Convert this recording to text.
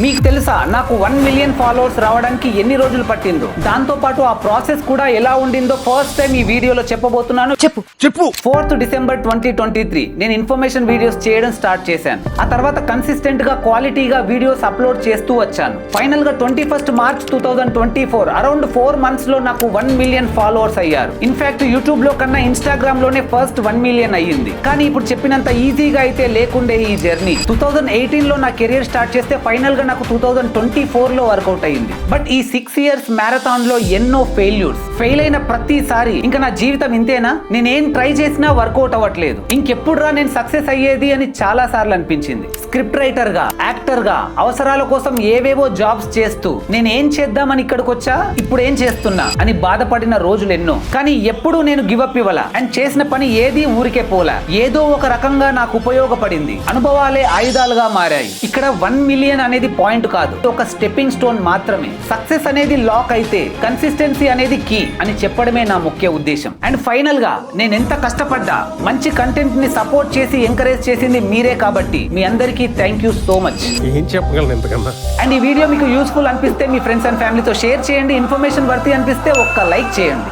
మీకు తెలుసా నాకు వన్ మిలియన్ ఫాలోవర్స్ రావడానికి ఎన్ని రోజులు పట్టిందో దాంతో పాటు ఆ ప్రాసెస్ కూడా ఎలా ఉండిందో ఫస్ట్ టైం ఈ వీడియోలో చెప్పబోతున్నాను. చెప్పు. చెప్పు. Fourth December twenty twenty three నేను ఇన్ఫర్మేషన్ వీడియోస్ చేయడం స్టార్ట్ చేశాను. ఆ తర్వాత కన్సిస్టెంట్గా క్వాలిటీగా వీడియోస్ అప్లోడ్ చేస్తూ వచ్చాను. ఫైనల్గా twenty first March two thousand twenty four around four మంత్స్లో నాకు వన్ మిలియన్ ఫాలోవర్స్ అయ్యారు. ఇన్ఫాక్ట్ యూట్యూబ్లో కన్నా ఇన్స్టాగ్రామ్లోనే ఫస్ట్ వన్ మిలియన్ అయ్యింది. కానీ ఇప్పుడు చెప్పినంత ఈజీగా అయితే లేకుండే ఈ జర్నీ టూ థౌసండ్ ఎయిటీన్లో నా కెరియర్ స్టార్ట్ చేస్తే ఫైనల్ గా నాకు టూ థౌసండ్ ట్వంటీ ఫోర్లో వర్కౌట్ అయ్యింది. బట్ ఈ సిక్స్ ఇయర్స్ మ్యారథాన్లో ఎన్నో ఫెయిల్యూర్స్ ఫెయిల్ అయిన ప్రతిసారి ఇంకా నా జీవితం ఇంతేనా? నేనేం ట్రై చేసినా వర్కౌట్ అవ్వట్లేదు. ఇంకెప్పుడురా నేను సక్సెస్ అయ్యేది అని చాలా సార్లు అనిపించింది. స్క్రిప్ట్ రైటర్గా యాక్టర్గా అవసరాల కోసం ఏవేవో జాబ్స్ చేస్తూ నేను ఏం చేద్దామని ఇక్కడికి వచ్చా ఇప్పుడు ఏం చేస్తున్నా? అని బాధపడిన రోజులు ఎన్నో. కానీ ఎప్పుడు నేను గివప్ ఇవ్వాల. అండ్ చేసిన పని ఏది ఊరికే పోలా. ఏదో ఒక రకంగా నాకు ఉపయోగపడింది. అనుభవాలే ఆయుధాలుగా మారాయి. ఇక్కడ వన్ మిలియన్ అనేది పాయింట్ కాదు. ఒక స్టెప్పింగ్ స్టోన్ మాత్రమే. సక్సెస్ అనేది లాక్ అయితే కన్సిస్టెన్సీ అనేది కీ అని చెప్పడమే నా ముఖ్య ఉద్దేశం. అండ్ ఫైనల్గా నేను ఎంత కష్టపడ్డా మంచి కంటెంట్ని సపోర్ట్ చేసి ఎంకరేజ్ చేసింది మీరే కాబట్టి మీ అందరికీ థ్యాంక్ యూ సో మచ్ ఏం చెప్పగలను ఎంతకన్నా అండ్ ఈ వీడియో మీకు యూస్ఫుల్ అనిపిస్తే మీ ఫ్రెండ్స్ అండ్ ఫ్యామిలీతో షేర్ చేయండి. ఇన్ఫర్మేషన్ వర్తి అనిపిస్తే ఒక్క లైక్ చేయండి.